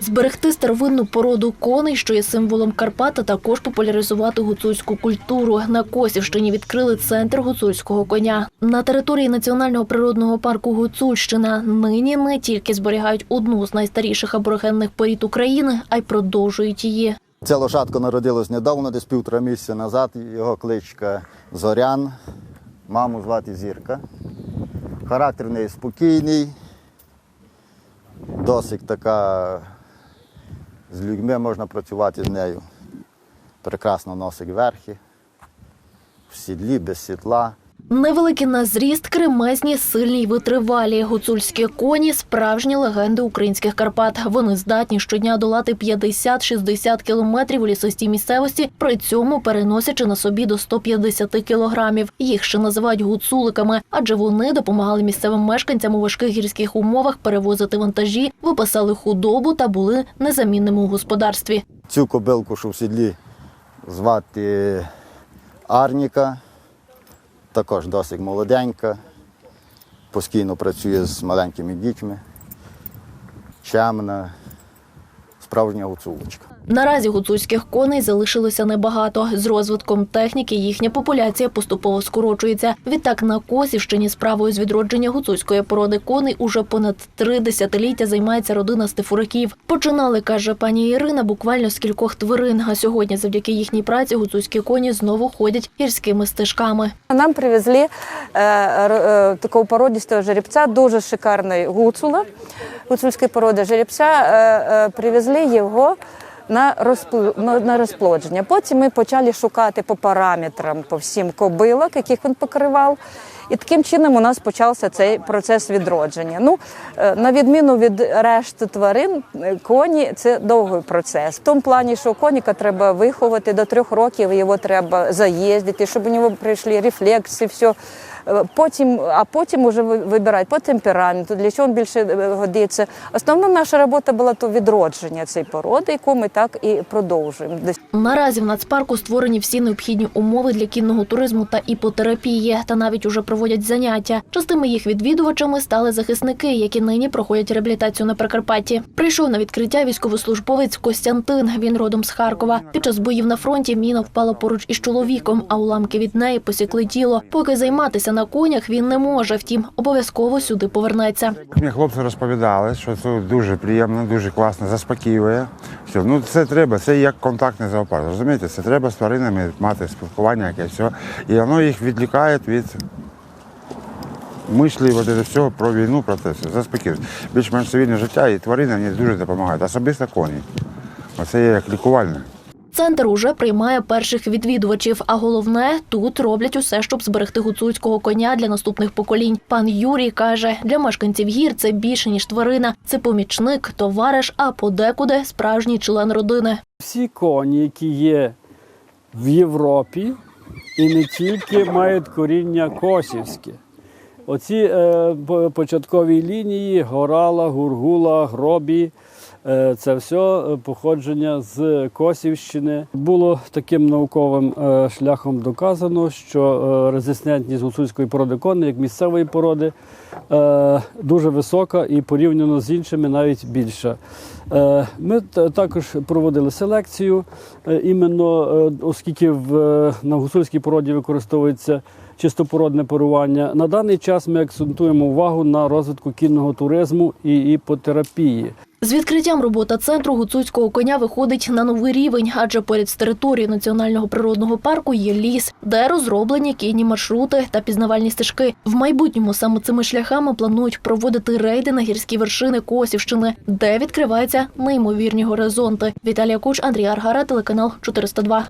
Зберегти старовинну породу коней, що є символом Карпат, а також популяризувати гуцульську культуру. На Косівщині відкрили центр гуцульського коня. На території національного природного парку Гуцульщина нині не тільки зберігають одну з найстаріших аборигенних порід України, а й продовжують її. Ця лошадка народилась недавно, десь півтора місяця назад. Його кличка Зорян, маму звати Зірка. Характер в неї спокійний, досить така з людьми можна працювати з нею. Прекрасно носить верхи, в сідлі, без сідла. Невеликі на зріст, кремезні, сильні й витривалі. Гуцульські коні справжні легенди українських Карпат. Вони здатні щодня долати 50-60 кілометрів у лісостій місцевості, при цьому переносячи на собі до 150 кілограмів. Їх ще називають гуцуликами, адже вони допомагали місцевим мешканцям у важких гірських умовах перевозити вантажі, випасали худобу та були незамінними у господарстві. Цю кобилку, що в сідлі, звати Арніка, також досить молоденька, постійно працює з маленькими дітьми, чемна, справжня гуцулочка. Наразі гуцульських коней залишилося небагато. З розвитком техніки їхня популяція поступово скорочується. Відтак на Косівщині справою з відродження гуцульської породи коней уже понад три десятиліття займається родина Стефуриків. Починали, каже пані Ірина, буквально з кількох тварин. А сьогодні, завдяки їхній праці, гуцульські коні знову ходять гірськими стежками. Нам привезли е, е, такого породистого жеребця, дуже шикарний гуцула, гуцульської породи жеребця. Е, е, привезли його на, на розплодження. Потім ми почали шукати по параметрам, по всім кобилок, яких він покривав. І таким чином у нас почався цей процес відродження. Ну, е, на відміну від решти тварин, е, коні це довгий процес. В тому плані, що коніка треба виховати до трьох років, його треба заїздити, щоб у нього прийшли рефлекси, все. Потім, а потім вже ви- вибирати по темпераменту, для чого він більше е, годиться. Основна наша робота була то відродження цієї породи, яку ми так і продовжуємо. Наразі в нацпарку створені всі необхідні умови для кінного туризму та іпотерапії, та навіть уже проводять заняття. Частими їх відвідувачами стали захисники, які нині проходять реабілітацію на Прикарпатті. Прийшов на відкриття військовослужбовець Костянтин. Він родом з Харкова. Під час боїв на фронті міна впала поруч із чоловіком, а уламки від неї посікли тіло. Поки займатися на конях він не може. Втім, обов'язково сюди повернеться. Мені хлопці розповідали, що це дуже приємно, дуже класно, заспокоює. Ну це треба, це як контактний зоопарк. Розумієте, це треба з тваринами мати спілкування, якесь все. І воно їх відлікає від мислі, от це все про війну, про це все. Заспокоює. Більш-менш цивільне життя і тварини мені дуже допомагають. Особисто коні. Оце є як лікувальне. Центр уже приймає перших відвідувачів. А головне, тут роблять усе, щоб зберегти гуцульського коня для наступних поколінь. Пан Юрій каже, для мешканців гір це більше ніж тварина. Це помічник, товариш, а подекуди справжній член родини. Всі коні, які є в Європі, і не тільки мають коріння косівське. Оці е, початкові лінії Горала, Гургула, Гробі. Е, Це все е, походження з Косівщини. Було таким науковим е, шляхом доказано, що резистентність гуцульської породи коней, як місцевої породи, дуже висока і порівняно з іншими навіть більша. Ми також проводили селекцію, іменно оскільки в, на гуцульській породі використовується чистопородне парування. На даний час ми акцентуємо увагу на розвитку кінного туризму і іпотерапії. З відкриттям робота центру гуцульського коня виходить на новий рівень, адже поряд з територією національного природного парку є ліс, де розроблені кінні маршрути та пізнавальні стежки. В майбутньому саме цими шляхами планують проводити рейди на гірські вершини Косівщини, де відкриваються неймовірні горизонти. Віталія Куч, Андрій Аргара, телеканал 402.